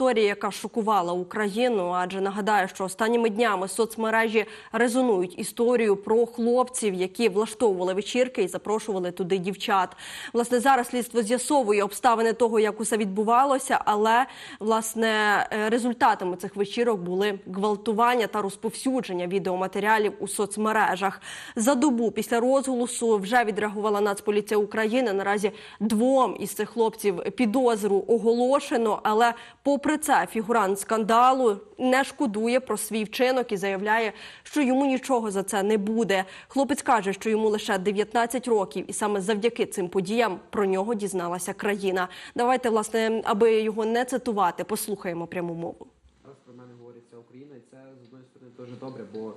історія, яка шокувала Україну. Адже нагадаю, що останніми днями соцмережі резонують історію про хлопців, які влаштовували вечірки і запрошували туди дівчат. Власне, зараз слідство з'ясовує обставини того, як усе відбувалося, але власне е, результатами цих вечірок були гвалтування та розповсюдження відеоматеріалів у соцмережах. За добу після розголосу вже відреагувала Нацполіція України. Наразі двом із цих хлопців підозру оголошено, але попри це фігурант скандалу не шкодує про свій вчинок і заявляє, що йому нічого за це не буде. Хлопець каже, що йому лише 19 років, і саме завдяки цим подіям про нього дізналася країна. Давайте, власне, аби його не цитувати, послухаємо пряму мову. Раз про мене говорить вся Україна, і це з одної сторони дуже добре, бо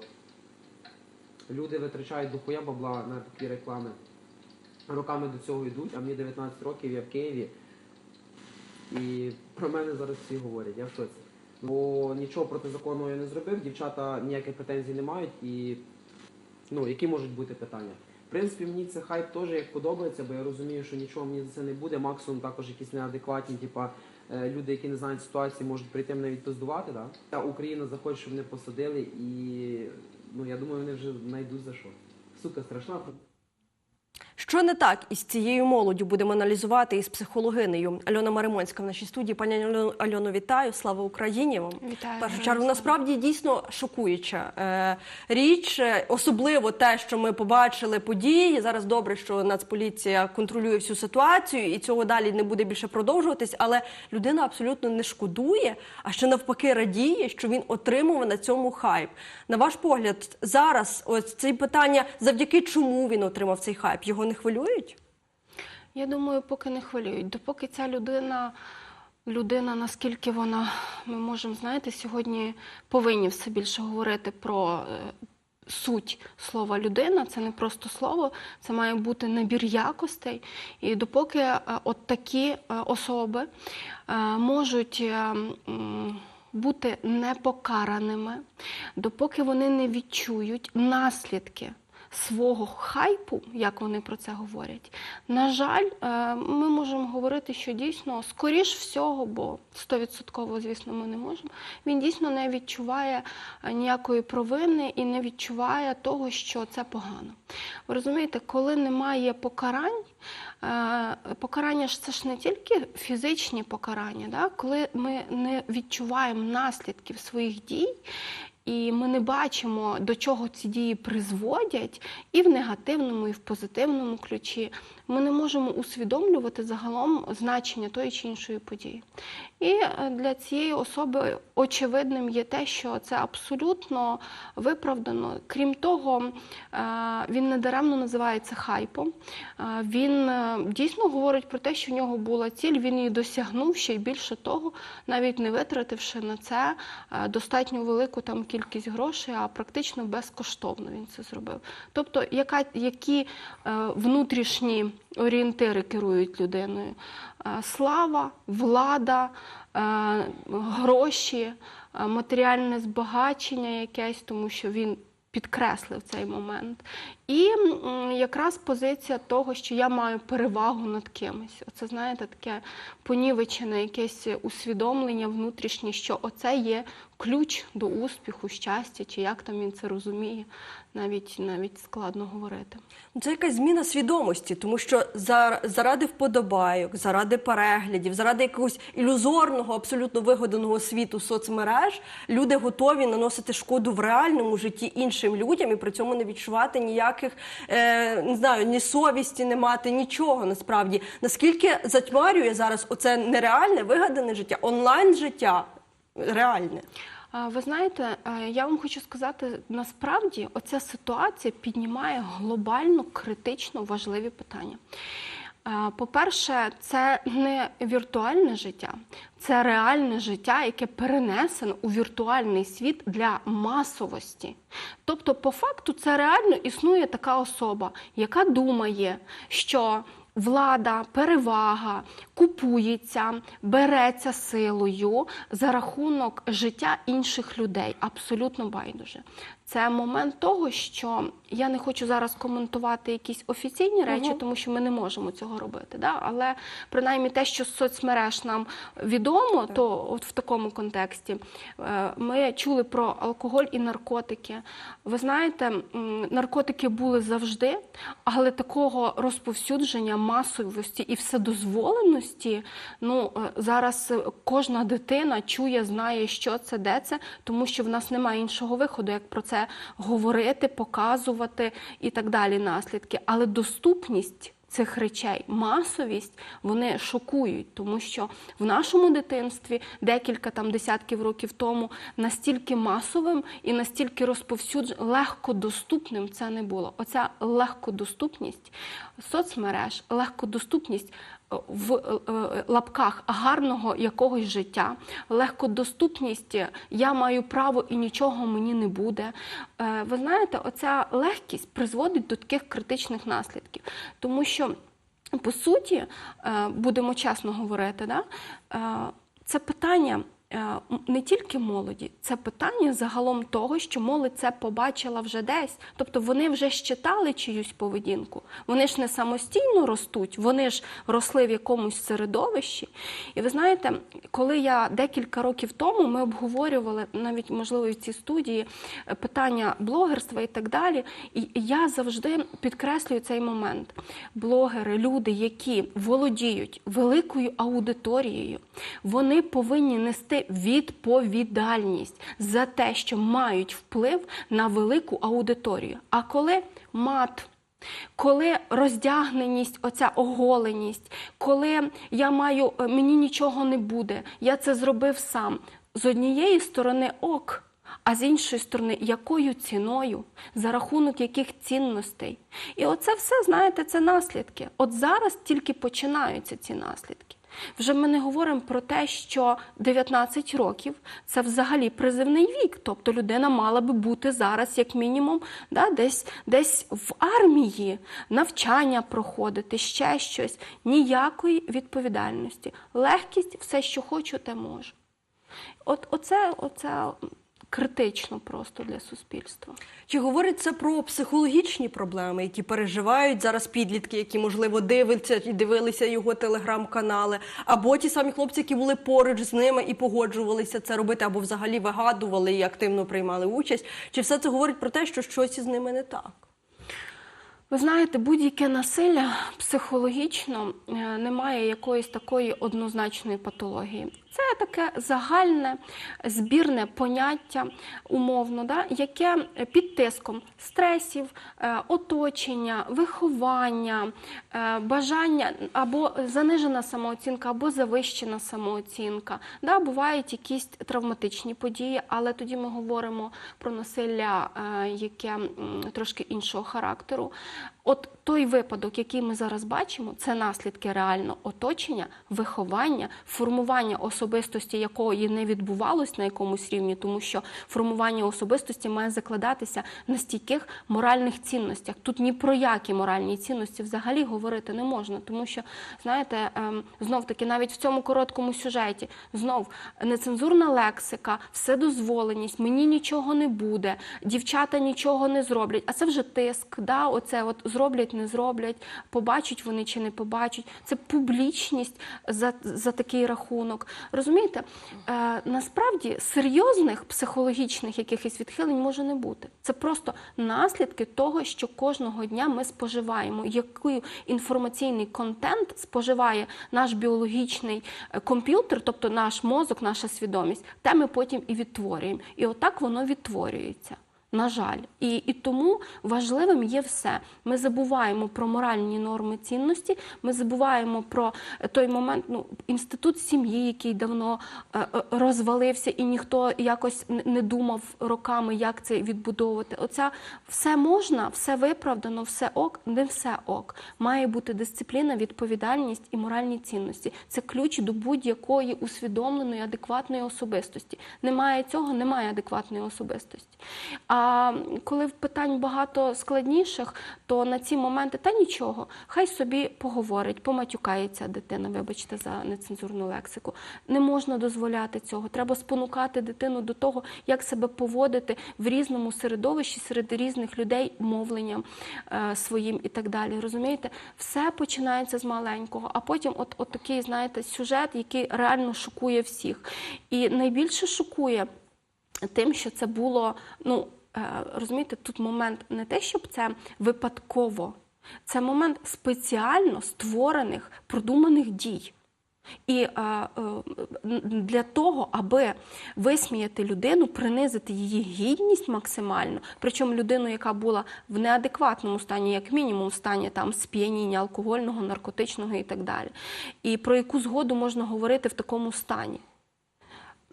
люди витрачають дохуя бабла на такі реклами. Роками до цього йдуть, а мені 19 років, я в Києві. І про мене зараз всі говорять, я в шоці. Бо нічого протизаконного я не зробив, дівчата ніяких претензій не мають і ну, які можуть бути питання. В принципі, мені це хайп теж як подобається, бо я розумію, що нічого мені за це не буде. Максимум також якісь неадекватні, типа е, люди, які не знають ситуації, можуть прийти мене відпиздувати. Да? Та Україна захоче, щоб мене посадили, і ну я думаю, вони вже знайдуть за що. Сука, страшна. Що не так із цією молоддю будемо аналізувати із психологинею Альона Маримонська в нашій студії. Пані Альоно, вітаю! Слава Україні! Вам Вітаю, першу чергу. Насправді дійсно шокуюча е, річ, е, особливо те, що ми побачили події. Зараз добре, що Нацполіція контролює всю ситуацію, і цього далі не буде більше продовжуватись. Але людина абсолютно не шкодує, а ще навпаки радіє, що він отримував на цьому хайп. На ваш погляд, зараз ось ці питання, завдяки чому він отримав цей хайп, його не хвилюють? Я думаю, поки не хвилюють. Допоки ця людина, людина, наскільки вона, ми можемо, знаєте, сьогодні повинні все більше говорити про е, суть слова людина. Це не просто слово, це має бути набір якостей. І допоки е, от такі е, особи можуть. Бути непокараними, допоки вони не відчують наслідки свого хайпу, як вони про це говорять. На жаль, е, ми можемо говорити, що дійсно, скоріш всього, бо стовідсотково, звісно, ми не можемо. Він дійсно не відчуває е, ніякої провини і не відчуває того, що це погано. Ви розумієте, коли немає покарань, е, покарання ж це ж не тільки фізичні покарання, да? коли ми не відчуваємо наслідків своїх дій. І ми не бачимо, до чого ці дії призводять, і в негативному, і в позитивному ключі. Ми не можемо усвідомлювати загалом значення тої чи іншої події. І е, для цієї особи очевидним є те, що це абсолютно виправдано. Крім того, е, він недаремно називається хайпом. Е, Він дійсно говорить про те, що в нього була ціль, він її досягнув ще й більше того, навіть не витративши на це достатньо велику там кількість грошей, а практично безкоштовно він це зробив. Тобто, яка, які внутрішні орієнтири керують людиною? Е, Слава, влада, е, гроші, е, матеріальне збагачення якесь, тому що він підкреслив цей момент. І якраз позиція того, що я маю перевагу над кимось. Оце, знаєте, таке понівечене якесь усвідомлення внутрішнє, що оце є ключ до успіху, щастя, чи як там він це розуміє, навіть, навіть складно говорити. Це якась зміна свідомості, тому що за- заради вподобайок, заради переглядів, заради якогось ілюзорного, абсолютно вигаданого світу соцмереж люди готові наносити шкоду в реальному житті іншим людям і при цьому не відчувати ніяких е, не знаю, ні совісті, не мати нічого насправді. Наскільки затьмарює зараз оце нереальне вигадане життя, онлайн життя реальне? Ви знаєте, е, я вам хочу сказати, насправді оця ситуація піднімає глобально критично важливі питання. Е, По-перше, це не віртуальне життя, це реальне життя, яке перенесено у віртуальний світ для масовості. Тобто, по факту, це реально існує така особа, яка думає, що влада, перевага купується, береться силою за рахунок життя інших людей. Абсолютно байдуже. Це момент того, що я не хочу зараз коментувати якісь офіційні речі, Мгм. тому що ми не можемо цього робити. Да? Але принаймні те, що з соцмереж нам відомо, то от в такому контексті е, ми чули про алкоголь і наркотики. Ви знаєте, наркотики були завжди, але такого розповсюдження, масовості і вседозволеності, ну е, зараз кожна дитина чує, знає, що це, де це, тому що в нас немає іншого виходу, як про це говорити, показувати і так далі наслідки. Але доступність цих речей, масовість, вони шокують, тому що в нашому дитинстві декілька там десятків років тому настільки масовим і настільки розповсюдженим, легкодоступним це не було. Оця легкодоступність соцмереж, легкодоступність в е, е, лапках гарного якогось життя, легкодоступність я маю право і нічого мені не буде. Е, Ви знаєте, оця легкість призводить до таких критичних наслідків, тому що по суті, будемо чесно говорити, да, це питання. Е, Не тільки молоді, це питання загалом того, що молодь це побачила вже десь. Тобто вони вже щитали чиюсь поведінку. Вони ж не самостійно ростуть, вони ж росли в якомусь середовищі. І ви знаєте, коли я декілька років тому ми обговорювали навіть можливо в цій студії е, питання блогерства і так далі. І я завжди підкреслюю цей момент. Блогери, люди, які володіють великою аудиторією, вони повинні нести відповідальність за те, що мають вплив на велику аудиторію. А коли мат. Коли роздягненість, оця оголеність, коли я маю, е, мені нічого не буде, я це зробив сам. З однієї сторони ок, а з іншої сторони, якою ціною, за рахунок яких цінностей. І оце все, знаєте, це наслідки. От зараз тільки починаються ці наслідки. Вже ми не говоримо про те, що 19 років це взагалі призивний вік. Тобто людина мала би бути зараз, як мінімум, да, десь, десь в армії, навчання проходити, ще щось. Ніякої відповідальності. Легкість, все, що хочу, те можу. От оце, оце критично просто для суспільства. Чи говорить це про психологічні проблеми, які переживають зараз підлітки, які можливо дивляться і дивилися його телеграм-канали, або ті самі хлопці, які були поруч з ними і погоджувалися це робити, або взагалі вигадували і активно приймали участь? Чи все це говорить про те, що щось із ними не так? Ви знаєте, будь-яке насилля психологічно е, не має якоїсь такої однозначної патології. Це таке загальне збірне поняття, умовно, да, яке під тиском стресів, е, оточення, виховання, е, бажання або занижена самооцінка, або завищена самооцінка. Да, бувають якісь травматичні події, але тоді ми говоримо про насилля, е, яке трошки іншого характеру. От той випадок, який ми зараз бачимо, це наслідки реально оточення, виховання, формування особистості, якої не відбувалось на якомусь рівні, тому що формування особистості має закладатися на стійких моральних цінностях. Тут ні про які моральні цінності взагалі говорити не можна, тому що знаєте, ем, знов таки навіть в цьому короткому сюжеті знов нецензурна лексика, вседозволеність, мені нічого не буде, дівчата нічого не зроблять. А це вже тиск. Да? Оце от зроблять, не зроблять, побачать вони чи не побачать. Це публічність за, за такий рахунок. Розумієте, е, насправді серйозних психологічних якихось відхилень може не бути. Це просто наслідки того, що кожного дня ми споживаємо, який інформаційний контент споживає наш біологічний е, комп'ютер, тобто наш мозок, наша свідомість, те ми потім і відтворюємо. І отак воно відтворюється. На жаль, і, і тому важливим є все. Ми забуваємо про моральні норми цінності. Ми забуваємо про той момент, ну інститут сім'ї, який давно е, е, розвалився, і ніхто якось не думав роками, як це відбудовувати. Оця все можна, все виправдано, все ок, не все ок. Має бути дисципліна, відповідальність і моральні цінності. Це ключ до будь-якої усвідомленої, адекватної особистості. Немає цього, немає адекватної особистості. А А коли питань багато складніших, то на ці моменти та нічого, хай собі поговорить, поматюкається дитина, вибачте за нецензурну лексику. Не можна дозволяти цього. Треба спонукати дитину до того, як себе поводити в різному середовищі серед різних людей, мовленням е, своїм і так далі. Розумієте, все починається з маленького, а потім, от, от такий, знаєте, сюжет, який реально шокує всіх. І найбільше шокує тим, що це було, ну розумієте, тут момент не те, щоб це випадково, це момент спеціально створених, продуманих дій. І е, е, для того, аби висміяти людину, принизити її гідність максимально, причому людину, яка була в неадекватному стані, як мінімум, в стані там сп'яніння алкогольного, наркотичного і так далі. І про яку згоду можна говорити в такому стані?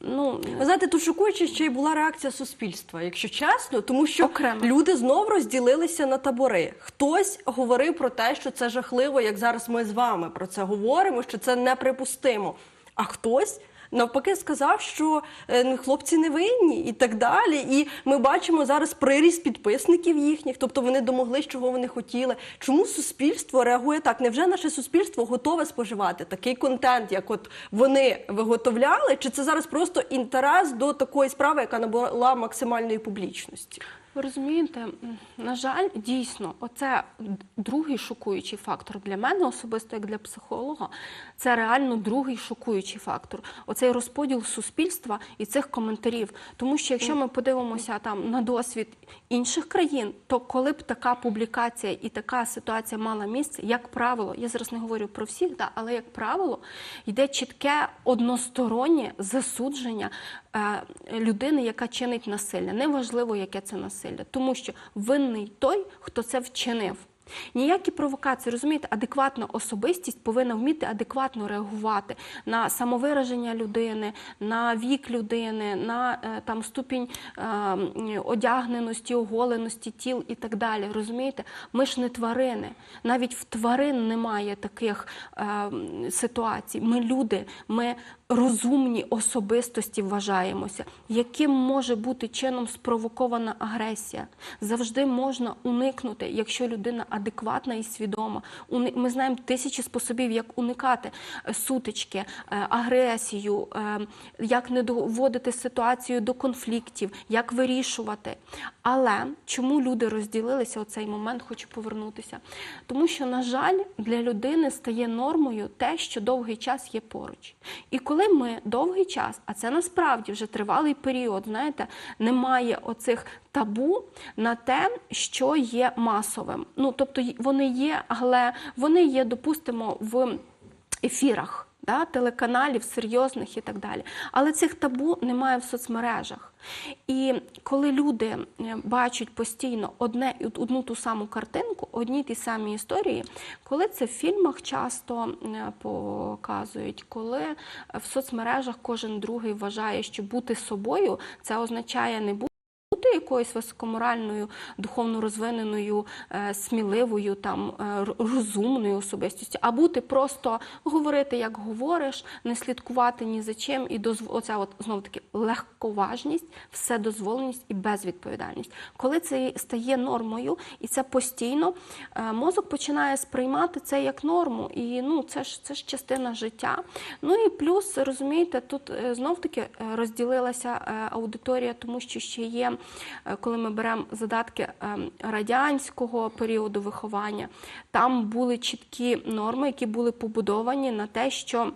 Ну, Ви знаєте, тут шокуюче ще й була реакція суспільства, якщо чесно, тому що Окремо. люди знов розділилися на табори. Хтось говорив про те, що це жахливо, як зараз ми з вами про це говоримо, що це неприпустимо. А хтось. Навпаки, сказав, що е, хлопці не винні і так далі. І ми бачимо зараз приріст підписників їхніх, тобто вони домогли, чого вони хотіли. Чому суспільство реагує так? Невже наше суспільство готове споживати такий контент, як от вони виготовляли? Чи це зараз просто інтерес до такої справи, яка набула максимальної публічності? Ви розумієте, на жаль, дійсно, оце другий шокуючий фактор для мене, особисто як для психолога, це реально другий шокуючий фактор. Оцей розподіл суспільства і цих коментарів. Тому що якщо ми подивимося там на досвід інших країн, то коли б така публікація і така ситуація мала місце, як правило, я зараз не говорю про всіх, да, але як правило, йде чітке одностороннє засудження е, людини, яка чинить насилля. Неважливо, яке це насилля, тому що винний той, хто це вчинив. Ніякі провокації, розумієте, адекватна особистість повинна вміти адекватно реагувати на самовираження людини, на вік людини, на е, там ступінь е, одягненості, оголеності тіл і так далі. Розумієте, ми ж не тварини. Навіть в тварин немає таких е, ситуацій. Ми люди, ми розумні особистості вважаємося. Яким може бути чином спровокована агресія? Завжди можна уникнути, якщо людина адекватна і свідома. Ми знаємо тисячі способів, як уникати е, сутички, е, агресію, е, як не доводити ситуацію до конфліктів, як вирішувати. Але чому люди розділилися у цей момент, хочу повернутися. Тому що, на жаль, для людини стає нормою те, що довгий час є поруч. І коли ми довгий час, а це насправді вже тривалий період, знаєте, немає оцих табу на те, що є масовим. Ну тобто вони є, але вони є, допустимо, в ефірах. Да, телеканалів серйозних і так далі. Але цих табу немає в соцмережах. І коли люди е, бачать постійно одне одну ту саму картинку, одні ті самі історії, коли це в фільмах часто е, показують, коли в соцмережах кожен другий вважає, що бути собою це означає не бути. Якоюсь високоморальною, духовно розвиненою, е, сміливою, там е, розумною особистістю, а бути просто говорити, як говориш, не слідкувати ні за чим, і дозв... оця от знову таки легковажність, вседозволеність і безвідповідальність. Коли це стає нормою, і це постійно, е, мозок починає сприймати це як норму, і ну це ж це ж частина життя. Ну і плюс розумієте, тут знов таки розділилася аудиторія, тому що ще є, коли ми беремо задатки е, радянського періоду виховання, там були чіткі норми, які були побудовані на те, що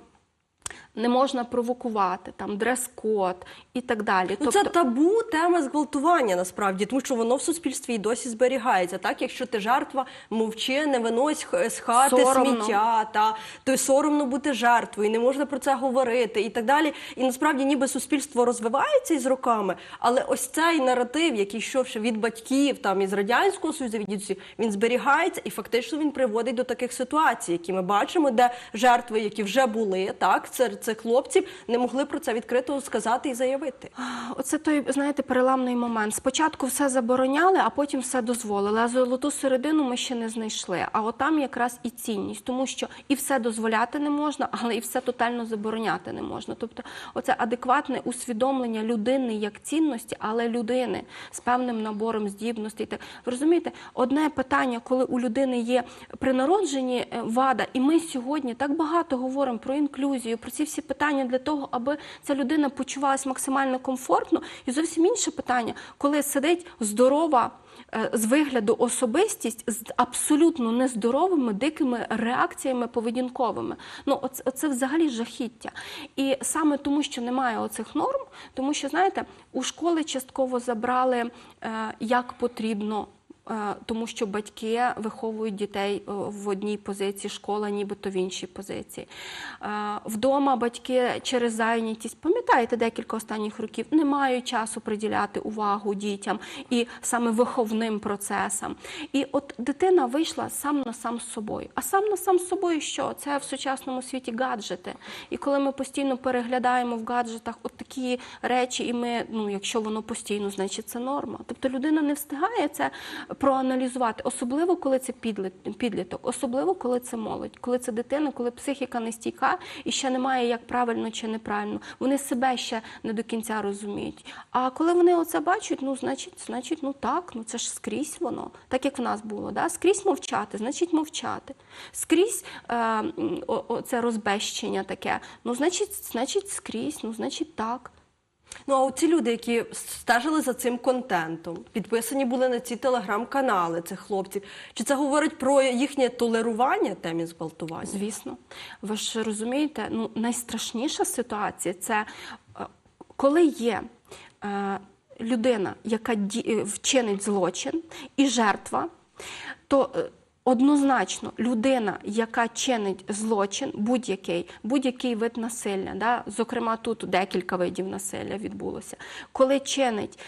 не можна провокувати, там дрес-код і так далі. Ну, це табу тема зґвалтування насправді, тому що воно в суспільстві і досі зберігається. Так, якщо ти жертва, мовчи, не винось з хати Соромно. сміття, та то й соромно бути жертвою, не можна про це говорити і так далі. І насправді, ніби суспільство розвивається із роками, але ось цей наратив, який йшов ще від батьків, там із радянського союзу від дідусів, він зберігається і фактично він приводить до таких ситуацій, які ми бачимо, де жертви, які вже були, так це цих хлопців не могли про це відкрито сказати і заявити. Оце той, знаєте, переламний момент. Спочатку все забороняли, а потім все дозволили. А золоту середину ми ще не знайшли. А от там якраз і цінність, тому що і все дозволяти не можна, але і все тотально забороняти не можна. Тобто, оце адекватне усвідомлення людини як цінності, але людини з певним набором здібностей. Так ви розумієте, одне питання, коли у людини є при народженні е, вада, і ми сьогодні так багато говоримо про інклюзію, про ці всі питання для того, аби ця людина почувалася максимально комфортно. І зовсім інше питання, коли сидить здорова. е, З вигляду особистість з абсолютно нездоровими дикими реакціями поведінковими. Ну, оце, оце взагалі жахіття. І саме тому, що немає оцих норм, тому що знаєте, у школи частково забрали е, як потрібно. Е, Тому що батьки виховують дітей е, в одній позиції, школа нібито в іншій позиції. Е, Вдома батьки через зайнятість, пам'ятаєте, декілька останніх років не мають часу приділяти увагу дітям і саме виховним процесам. І от дитина вийшла сам на сам з собою. А сам на сам з собою що? Це в сучасному світі гаджети. І коли ми постійно переглядаємо в гаджетах от такі речі, і ми, ну якщо воно постійно, значить це норма. Тобто людина не встигає це проаналізувати, особливо коли це підліт- підліток, особливо коли це молодь, коли це дитина, коли психіка не стійка і ще немає як правильно чи неправильно. Вони себе ще не до кінця розуміють. А коли вони оце бачать, ну значить, значить, ну так, ну це ж скрізь воно, так як в нас було. Да? Скрізь мовчати, значить мовчати. Скрізь е, о- о, це розбещення таке. Ну, значить, значить, скрізь, ну значить так. Ну а ці люди, які стежили за цим контентом, підписані були на ці телеграм-канали цих хлопців. Чи це говорить про їхнє толерування темі зґвалтування? Звісно, ви ж розумієте, ну найстрашніша ситуація це е, коли є е, людина, яка е, вчинить злочин, і жертва, то е, однозначно людина, яка чинить злочин, будь-який, будь-який вид насилля, да? зокрема тут декілька видів насилля відбулося, коли чинить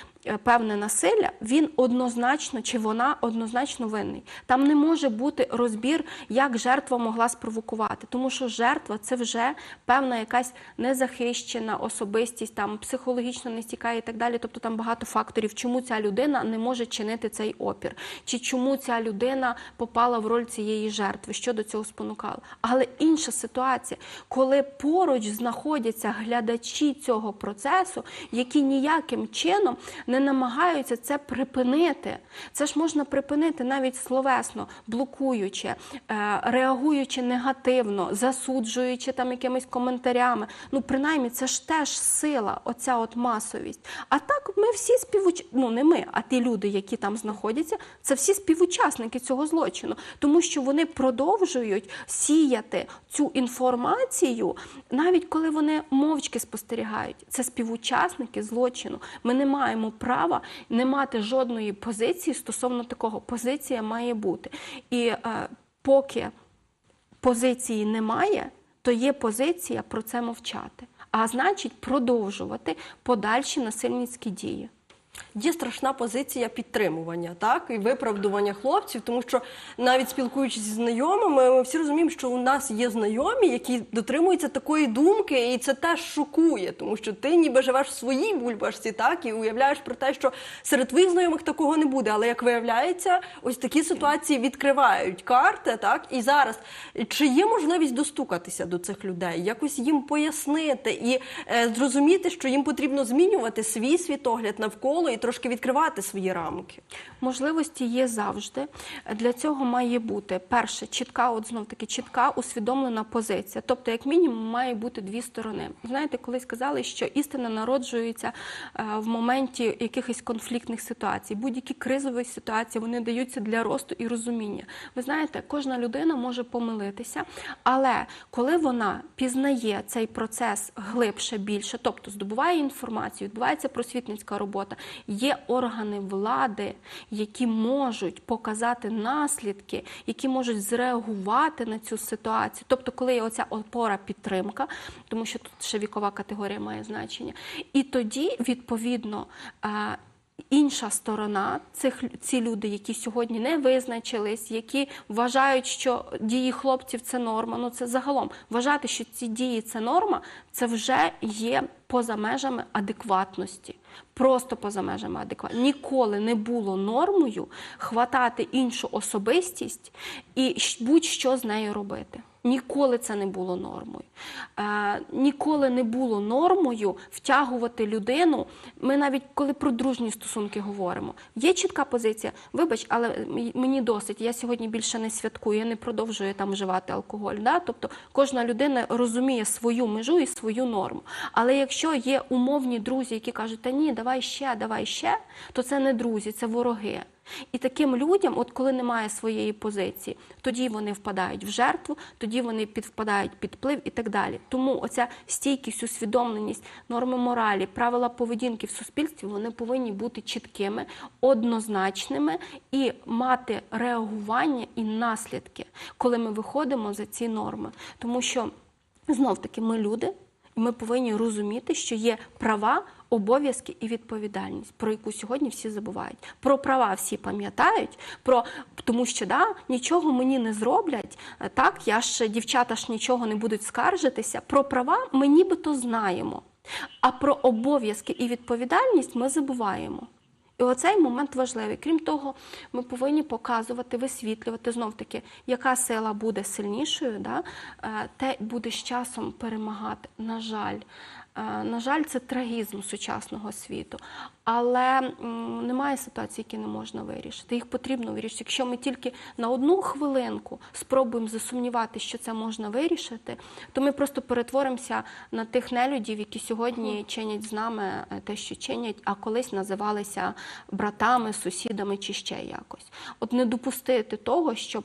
певне насилля, він однозначно чи вона однозначно винний. Там не може бути розбір, як жертва могла спровокувати, тому що жертва це вже певна якась незахищена особистість, там психологічно не стікає і так далі. Тобто там багато факторів, чому ця людина не може чинити цей опір, чи чому ця людина попала в роль цієї жертви, що до цього спонукало. Але інша ситуація, коли поруч знаходяться глядачі цього процесу, які ніяким чином не намагаються це припинити. Це ж можна припинити навіть словесно, блокуючи, е, реагуючи негативно, засуджуючи там якимись коментарями. Ну, принаймні, це ж теж сила, оця от масовість. А так ми всі співуч... ну не ми, а ті люди, які там знаходяться, це всі співучасники цього злочину, тому що вони продовжують сіяти цю інформацію, навіть коли вони мовчки спостерігають. Це співучасники злочину. Ми не маємо права не мати жодної позиції стосовно такого. Позиція має бути. І е, поки позиції немає, то є позиція про це мовчати. А значить, продовжувати подальші насильницькі дії. Є страшна позиція підтримування, так і виправдування хлопців, тому що навіть спілкуючись зі знайомими, ми всі розуміємо, що у нас є знайомі, які дотримуються такої думки, і це теж шокує, тому що ти ніби живеш в своїй бульбашці, так і уявляєш про те, що серед твоїх знайомих такого не буде. Але як виявляється, ось такі ситуації відкривають карти, так і зараз чи є можливість достукатися до цих людей, якось їм пояснити і е, зрозуміти, що їм потрібно змінювати свій світогляд навколо і трошки відкривати свої рамки. Можливості є завжди. Для цього має бути перше, чітка, от знов таки чітка усвідомлена позиція. Тобто, як мінімум, має бути дві сторони. Знаєте, колись казали, що істина народжується е, в моменті якихось конфліктних ситуацій. Будь-які кризові ситуації вони даються для росту і розуміння. Ви знаєте, кожна людина може помилитися, але коли вона пізнає цей процес глибше, більше, тобто здобуває інформацію, відбувається просвітницька робота, є органи влади, які можуть показати наслідки, які можуть зреагувати на цю ситуацію. Тобто, коли є оця опора підтримка, тому що тут ще вікова категорія має значення, і тоді відповідно. Інша сторона, цих ці люди, які сьогодні не визначились, які вважають, що дії хлопців це норма. Ну це загалом вважати, що ці дії це норма, це вже є поза межами адекватності. Просто поза межами адекватності. Ніколи не було нормою хватати іншу особистість і будь-що з нею робити. Ніколи це не було нормою. Е, ніколи не було нормою втягувати людину. Ми навіть коли про дружні стосунки говоримо, є чітка позиція. Вибач, але мені досить. Я сьогодні більше не святкую, я не продовжую там вживати алкоголь. Да? Тобто кожна людина розуміє свою межу і свою норму. Але якщо є умовні друзі, які кажуть, та ні, давай ще, давай ще, то це не друзі, це вороги. І таким людям, от коли немає своєї позиції, тоді вони впадають в жертву, тоді вони підпадають під вплив і так далі. Тому оця стійкість, усвідомленість, норми моралі, правила поведінки в суспільстві вони повинні бути чіткими, однозначними і мати реагування і наслідки, коли ми виходимо за ці норми. Тому що знов таки ми люди. І ми повинні розуміти, що є права, обов'язки і відповідальність, про яку сьогодні всі забувають. Про права всі пам'ятають, про тому що да, нічого мені не зроблять. е, Так, я ж дівчата ж нічого не будуть скаржитися. Про права ми нібито знаємо. А про обов'язки і відповідальність ми забуваємо. І оцей момент важливий. Крім того, ми повинні показувати, висвітлювати знов таки, яка сила буде сильнішою, да? е, те буде з часом перемагати. На жаль, на жаль, це трагізм сучасного світу. Але немає ситуацій, які не можна вирішити. Їх потрібно вирішити. Якщо ми тільки на одну хвилинку спробуємо засумнівати, що це можна вирішити, то ми просто перетворимося на тих нелюдів, які сьогодні чинять з нами е, те, що чинять, а колись називалися братами, сусідами чи ще якось. От не допустити того, щоб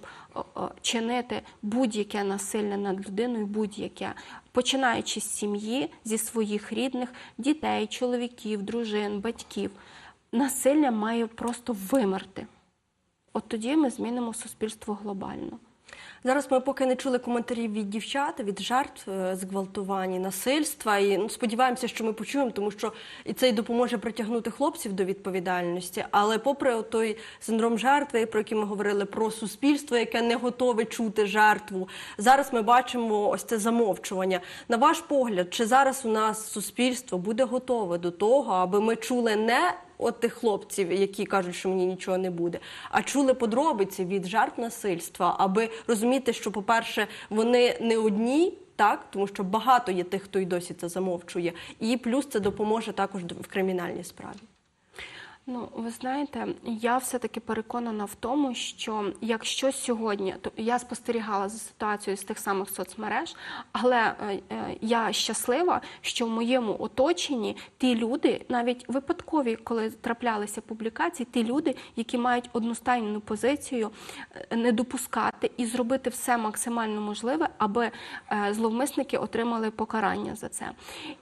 чинити будь-яке насилля над людиною, будь-яке, починаючи з сім'ї, зі своїх рідних, дітей, чоловіків, дружин, батьків. Насилля має просто вимерти. От тоді ми змінимо суспільство глобально. Зараз ми поки не чули коментарів від дівчат, від жертв е, зґвалтувань, насильства. І ну, сподіваємося, що ми почуємо, тому що і це й допоможе притягнути хлопців до відповідальності. Але попри той синдром жертви, про який ми говорили, про суспільство, яке не готове чути жертву, зараз ми бачимо ось це замовчування. На ваш погляд, чи зараз у нас суспільство буде готове до того, аби ми чули не от тих хлопців, які кажуть, що мені нічого не буде, а чули подробиці від жертв насильства, аби розуміти, що, по-перше, вони не одні. Так, тому що багато є тих, хто й досі це замовчує, і плюс це допоможе також в кримінальній справі. Ну, ви знаєте, я все-таки переконана в тому, що якщо сьогодні, то я спостерігала за ситуацією з тих самих соцмереж, але е, е, я щаслива, що в моєму оточенні ті люди, навіть випадкові, коли траплялися публікації, ті люди, які мають одностайну позицію, е, не допускати і зробити все максимально можливе, аби е, зловмисники отримали покарання за це.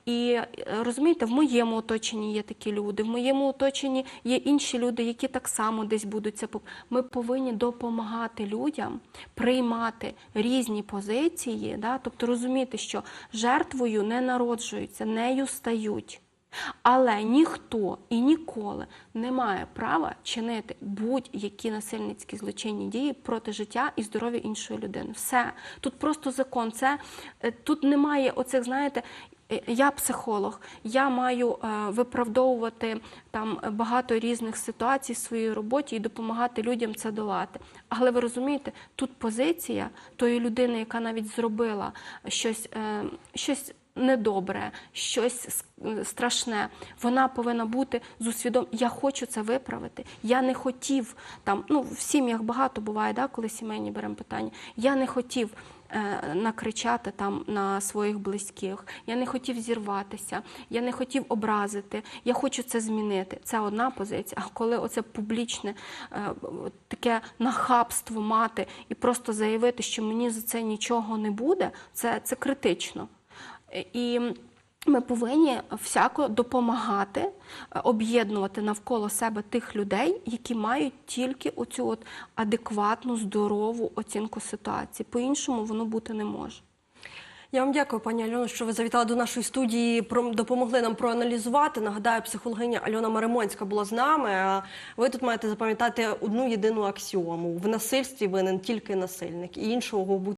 І е, розумієте, в моєму оточенні є такі люди, в моєму оточенні є інші люди, які так само десь будуть це. Ми повинні допомагати людям приймати різні позиції, да? тобто розуміти, що жертвою не народжуються, нею стають. Але ніхто і ніколи не має права чинити будь-які насильницькі злочинні дії проти життя і здоров'я іншої людини. Все тут просто закон. Це е, тут немає оцих, знаєте. Е, Я психолог, я маю е, виправдовувати там багато різних ситуацій в своїй роботі і допомагати людям це долати. Але ви розумієте, тут позиція тої людини, яка навіть зробила щось, е, щось недобре, щось страшне. Вона повинна бути з усвідом. Я хочу це виправити. Я не хотів там. Ну в сім'ях багато буває, да, коли сімейні беремо питання. Я не хотів. Е, Накричати там на своїх близьких, я не хотів зірватися, я не хотів образити, я хочу це змінити. Це одна позиція. А коли оце публічне е, таке нахабство мати і просто заявити, що мені за це нічого не буде, це, це критично. І ми повинні всяко допомагати, е, об'єднувати навколо себе тих людей, які мають тільки оцю от адекватну, здорову оцінку ситуації. По-іншому воно бути не може. Я вам дякую, пані Альоно, що ви завітали до нашої студії. допомогли нам проаналізувати. Нагадаю, психологиня Альона Маримонська була з нами. А Ви тут маєте запам'ятати одну єдину аксіому: в насильстві винен тільки насильник, і іншого бути